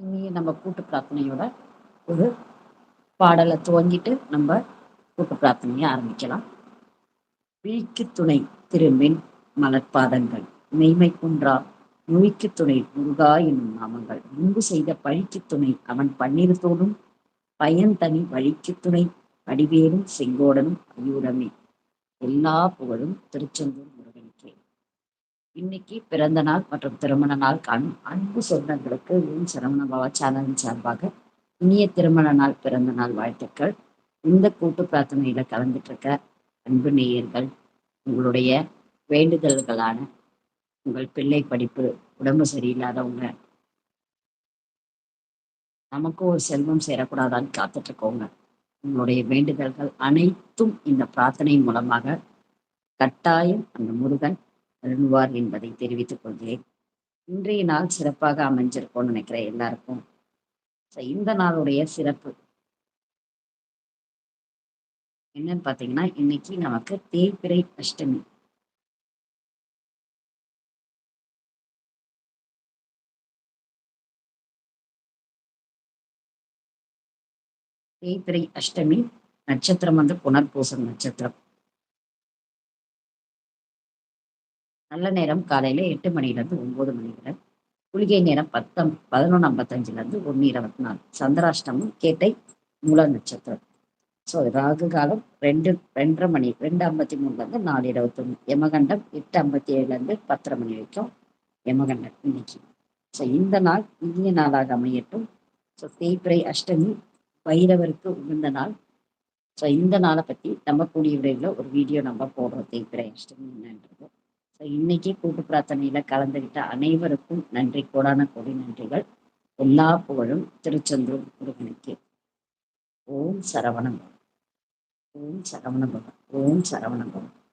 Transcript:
இனிய நம்ம கூட்டு பிரார்த்தனையோட ஒரு பாடலை துவங்கிட்டு நம்ம கூட்டு பிரார்த்தனையை ஆரம்பிக்கலாம். விழிக்கு துணை திரும்பின் மலர்பாதங்கள் மெய்மை குன்றா நோய்க்கு துணை முருகா என்னும் நாமங்கள். முன்பு செய்த பழிக்கு துணை அவன் பன்னிருத்தோடும் பயன்தனி வழிக்கு துணை வடிவேலும் செங்கோடனும் ஐயூரமே எல்லா புகழும் திருச்செந்தூர் இன்னைக்கு பிறந்த நாள் மற்றும் திருமண நாள் காணும் அன்பு சொந்தங்களுக்கு உன் சரவண பவா சேனலின் சார்பாக இனிய திருமண நாள் பிறந்த நாள் வாழ்த்துக்கள். இந்த கூட்டு பிரார்த்தனையில கலந்துட்டு இருக்க அன்பு நேயர்கள் உங்களுடைய வேண்டுதல்களான உங்கள் பிள்ளை படிப்பு உடம்பு சரியில்லாதவங்க நமக்கும் ஒரு செல்வம் சேரக்கூடாதான்னு காத்துட்டு இருக்கோங்க உங்களுடைய வேண்டுதல்கள் அனைத்தும் இந்த பிரார்த்தனை மூலமாக கட்டாயம் அந்த முருகன் அருள்வார் என்பதை தெரிவித்துக் கொள்கிறேன். இன்றைய நாள் சிறப்பாக அமைஞ்சிருக்கும்னு நினைக்கிறேன் எல்லாருக்கும். இந்த நாளுடைய சிறப்பு. என்னன்னு பாத்தீங்கன்னா இன்னைக்கு நமக்கு தேய்பிரை அஷ்டமி. தேய்பிரை அஷ்டமி நட்சத்திரம் வந்து புனர்பூசம் நட்சத்திரம். நல்ல நேரம் காலையில எட்டு மணிலேருந்து ஒம்பது ஒன்பது மணி வரை. குளிகை நேரம் பத்தம் பதினொன்று ஐம்பத்தஞ்சிலேருந்து ஒன்று இருபத்தி நாலு. சந்திராஷ்டமம் கேட்டை மூல நட்சத்திரம். ஸோ ராகு காலம் ரெண்டு ரெண்டரை மணி ரெண்டு ஐம்பத்தி மூணுலேருந்து நாலு இருபத்தொன்று யமகண்டம் எட்டு ஐம்பத்தி ஏழுலேருந்து பத்தரை மணி வரைக்கும் யமகண்டம் இன்னைக்கு. ஸோ இந்த நாள் இனிய நாளாக அமையட்டும். ஸோ தேய்பிரை அஷ்டமி பைரவருக்கு உகந்த நாள். ஸோ இந்த நாளை பற்றி நம்ம கூடிய விரைவில் ஒரு வீடியோ நம்ம போடுறோம். தேய்பிரை அஷ்டமி என்னன்றது. இன்னைக்கு கூட்டு பிரார்த்தனையில கலந்துகிட்ட அனைவருக்கும் நன்றி. கோடான கோடி நன்றிகள். எல்லா புகழும் திருச்செந்தூர் முருகனுக்கு. ஓம் சரவணம் ஓம் சரவணபவன் ஓம் சரவணபவன்